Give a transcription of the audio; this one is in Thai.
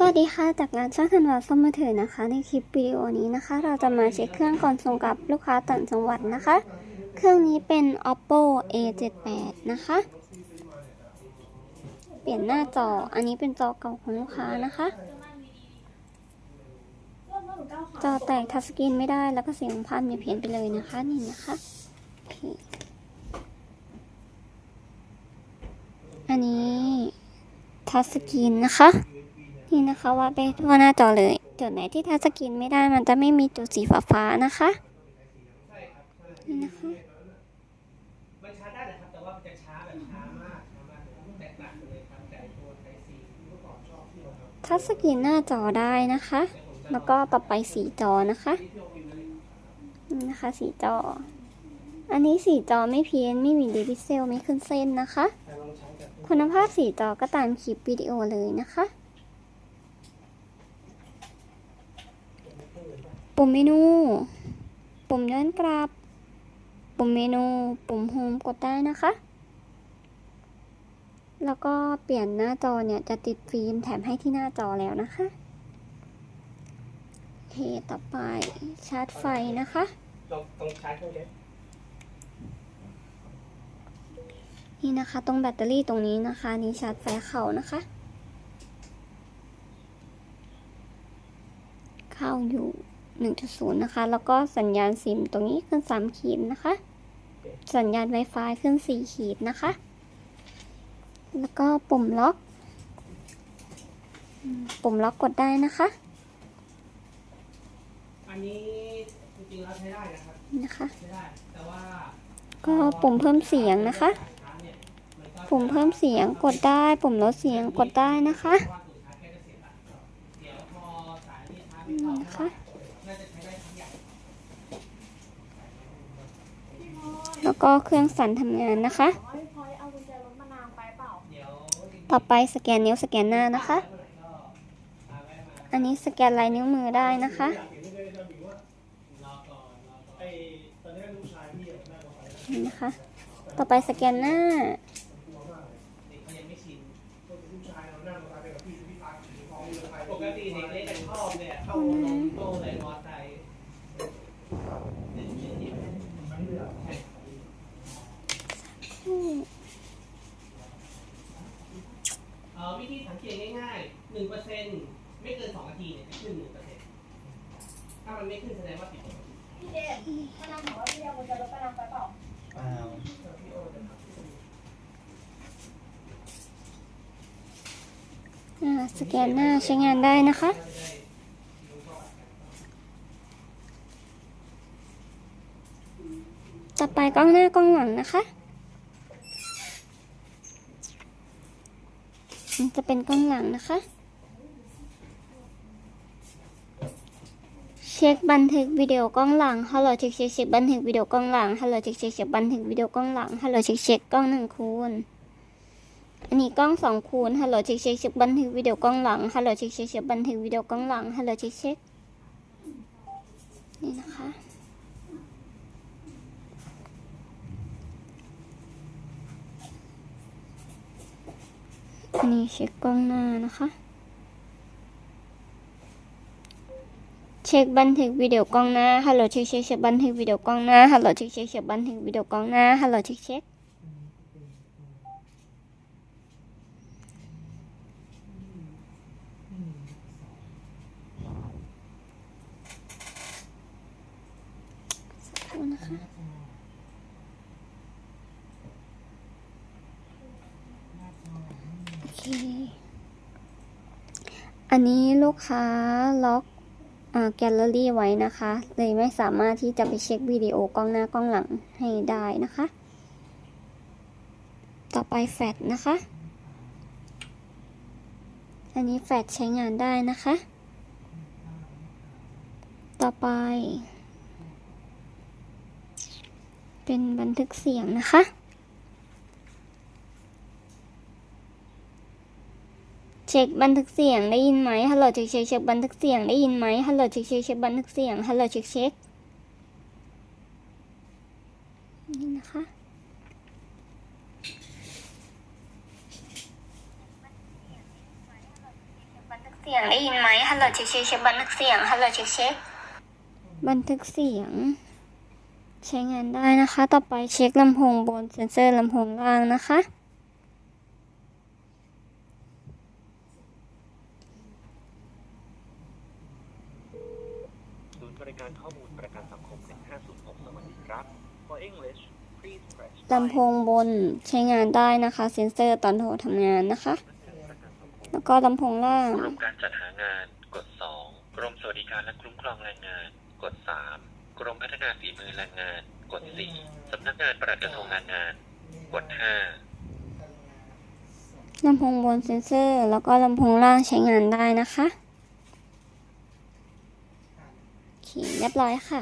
สวัสดีค่ะ จากร้านช่างธันวาซ่อมมือถือนะคะ ในคลิปวิดีโอนี้นะคะ เราจะมาเช็คเครื่องก่อนส่งกับลูกค้าต่างจังหวัดนะคะ เครื่องนี้เป็น oppo a78 นะคะ เปลี่ยนหน้าจอ อันนี้เป็นจอเก่าของลูกค้านะคะ จอแตกทัชสกรีนไม่ได้แล้วก็เสียงพันอย่าเพี้ยนไปเลยนะคะ นี่นะคะ อันนี้ทัชสกรีนนะคะ นี่นะคะวาดไปทั่วหน้าจอเลย จุดไหนที่ทัชสกรีนไม่ได้มันจะไม่มีจุดสีฟ้าๆนะคะนี่นะคะมันชาได้นะครับแต่ว่ามันจะช้าแบบช้ามากช้ามากแตกต่างเลยครับแต่ตัวไทซีเมื่อก่อนชอบที่เราททัชสกรีนหน้าจอได้นะคะ แล้วก็ต่อไปสีจอนะคะนี่นะคะสีจอ อันนี้สีจอไม่เพี้ยนไม่มีเดบิเซลไม่ขึ้นเส้นนะคะ คุณภาพสีจอก็ตามคลิปวิดีโอเลยนะคะ ปุ่มเมนู ปุ่มย้อนกลับ ปุ่มเมนู ปุ่มโฮมกดได้นะคะ แล้วก็เปลี่ยนหน้าจอเนี่ยจะติดฟิล์มแถมให้ที่หน้าจอแล้วนะคะโอเคต่อไปชาร์จไฟนะคะลองต้องใช้เครื่องเล็กนี่นะคะตรงแบตเตอรี่ตรงนี้นะคะ นี่ชาร์จไฟเข้านะคะ เข้าอยู่ 1.0 นะคะ แล้วก็สัญญาณซิมตรงนี้ขึ้น 3 ขีดนะคะ สัญญาณ Wi-Fi ขึ้น 4 ขีดนะคะ แล้วก็ปุ่มล็อกอืมปุ่มล็อกกดได้นะคะ อันนี้จริงๆแล้วใช้ได้นะครับนี่นะคะ ใช้ได้ แต่ว่าก็ปุ่มเพิ่มเสียงนะคะชาร์จเนี่ยมันก็ปุ่มเพิ่มเสียงกดได้ ปุ่มลดเสียงกดได้นะคะเพราะว่าสูตรชาร์จแค่จะเสียบอะเดี๋ยวพอสายนี้ชาร์จไม่นี่เข้านะคะ น่าจะใช้ได้ทั้งอย่าง แล้วก็เครื่องสั่นทำงานนะคะ ต่อไปสแกนนิ้วสแกนหน้านะคะ อันนี้สแกนลายนิ้วมือได้นะคะนี่นะคะ ต่อไปสแกนหน้า เด็กเขายังไม่ชิน ลูกชายเรานั่งมาเป็นกับพี่พี่พักถือของเรือไทย ปกติเด็กเล็กกันชอบเนี่ยเข้าลงโต้เลยมอไซค์เด็กเด็กๆใช่เอ่อวิธีสังเกตง่ายๆ หนึ่งเปอร์เซ็นต์ไม่เกินสองนาทีเนี่ยจะขึ้นหนึ่งเปอร์เซ็นต์ถ้ามันไม่ขึ้นแสดงว่าผิดปกติพี่เดชมานานถามว่าพี่เอากุญแจรถมานานไปเปล่าอ่าสแกนหน้าใช้งานได้นะคะต่อไปกล้องหน้ากล้องหลังนะคะมัน จะเป็นกล้องหลังนะคะ เช็คบันทึกวิดีโอกล้องหลังฮัลโหลเช็คเช็คเช็คบันทึกวิดีโอกล้องหลังฮัลโหลเช็คเช็คเช็คบันทึกวิดีโอกล้องหลังฮัลโหลเช็คเช็คกล้องหนึ่งคูณอันนี้กล้องสองคูณฮัลโหลเช็คเช็คเช็คบันทึกวิดีโอกล้องหลังฮัลโหลเช็คเช็คเช็คบันทึกวิดีโอกล้องหลังฮัลโหลเช็คเช็คนี่นะคะ นนี้เช็คกล้องหน้านะคะ เช็คบันทึกวิดีโอกล้องหน้าฮัลโหลเช็คเช็คเช็คบันทึกวิดีโอกล้องหน้าฮัลโหลเช็คเช็คเช็คบันทึกวิดีโอกล้องหน้าฮัลโหลเช็คเช็คนะคะ อันนี้ลูกค้าล็อกแกลเลอรี่ไว้นะคะ เลยไม่สามารถที่จะไปเช็ควิดีโอกล้องหน้ากล้องหลังให้ได้นะคะ ต่อไปแฟลชนะคะ อันนี้แฟลชใช้งานได้นะคะ ต่อไป เป็นบันทึกเสียงนะคะ เช็คบันทึกเสียงได้ยินไหมฮัลโหลเช็คเช็คเช็คบันทึกเสียงได้ยินไหมฮัลโหลเช็คเช็คเช็คบันทึกเสียงฮัลโหลเช็คเช็คนี่นะคะบันทึกเสีสียงได้ยินไหมฮัลโหลเช็คเช็คเช็คบันทึกเสียงฮัลโหลเช็คเช็คบันทึกเสียง ใช้งานได้นะคะ ต่อไปเช็คลำโพงบนเซ็นเซอร์ลำโพงล่างนะคะ ศูนย์ บริการข้อมูลประกันสังคม 1506 สวัสดีครับ For English please press ลำโพงบนใช้งานได้นะคะ เซ็นเซอร์ตอนโทรทำงานนะคะ แล้วก็ลำโพงล่างกรมการจัดหางานกด 2 กรมสวัสดิการและคุ้มครองแรงงาน กด 3 กรมพัฒนาฝีมือแรงงาน กด 4 สำนักงานปลัดกระทรวงแรงงาน กด 5ลำโพงบนเซ็นเซอร์ แล้วก็ลำโพงล่างใช้งานได้นะคะโอเค เรียบร้อยค่ะ